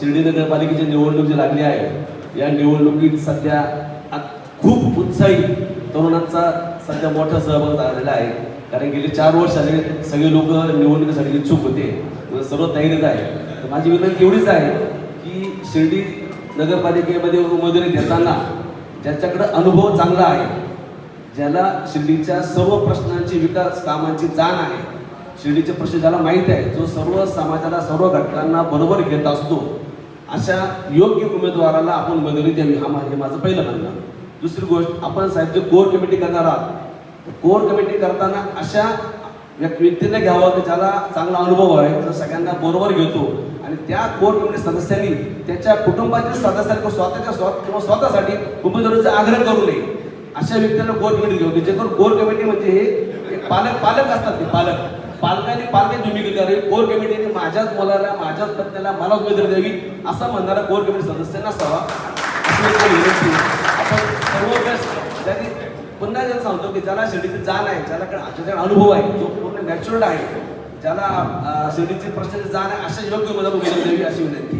शिर्डी नगरपालिकेची निवडणूक जी लागली आहे या निवडणुकीत सध्या खूप उत्साही तरुणांचा सध्या मोठा सहभाग झालेला आहे. कारण गेले चार वर्ष झाले सगळे लोक निवडणुकीसाठी इच्छुक होते. सर्व तयारीत आहे. तर माझी विनंती एवढीच आहे की शिर्डी नगरपालिकेमध्ये उमेदवारी देताना ज्याच्याकडे अनुभव चांगला आहे ज्याला शिर्डीच्या सर्व प्रश्नांची विकास कामांची जाण आहे शिर्डीचे प्रश्न ज्याला माहीत आहे जो सर्व समाजाला सर्व घटकांना बरोबर घेत असतो अशा योग्य उमेदवाराला आपण मंजुरी द्यावी. हा हे माझं पहिलं म्हणणं दुसरी गोष्ट आपण साहेब जे कोर कमिटी करणार आहात कोर कमिटी करताना अशा व्यक्तीने घ्यावं की ज्याला चांगला अनुभव आहे जो सगळ्यांना बरोबर घेतो. आणि त्या कोर कमिटी सदस्यांनी त्याच्या कुटुंबातील सदस्यांना स्वतःच्या स्वतः किंवा स्वतःसाठी उमेदवारीचा आग्रह करू नये. अशा व्यक्तींना कोर कमिटी घेऊ की जेकर कोर कमिटी म्हणजे हे पालक पालक असतात ते पालक. पालकांनी पालकांची भूमिका करावी. कोर कमिटी माझ्याच मुलाला माझ्याच पत्नीला मला उमेदवारी द्यावी असं म्हणणारा कोर कमिटी सदस्य नसावा आपण सर्व वेळेस ज्यांनी पुन्हा ज्यांना सांगतो की ज्याला शिर्डीची जाण आहे ज्याला ज्याच्याकडे अनुभव आहे जो पूर्ण नॅचरल आहे ज्याला शिर्डीचे प्रश्नाची जाण आहे अशा योग्य उमेदवार उमेदवारी द्यावी अशी विनंती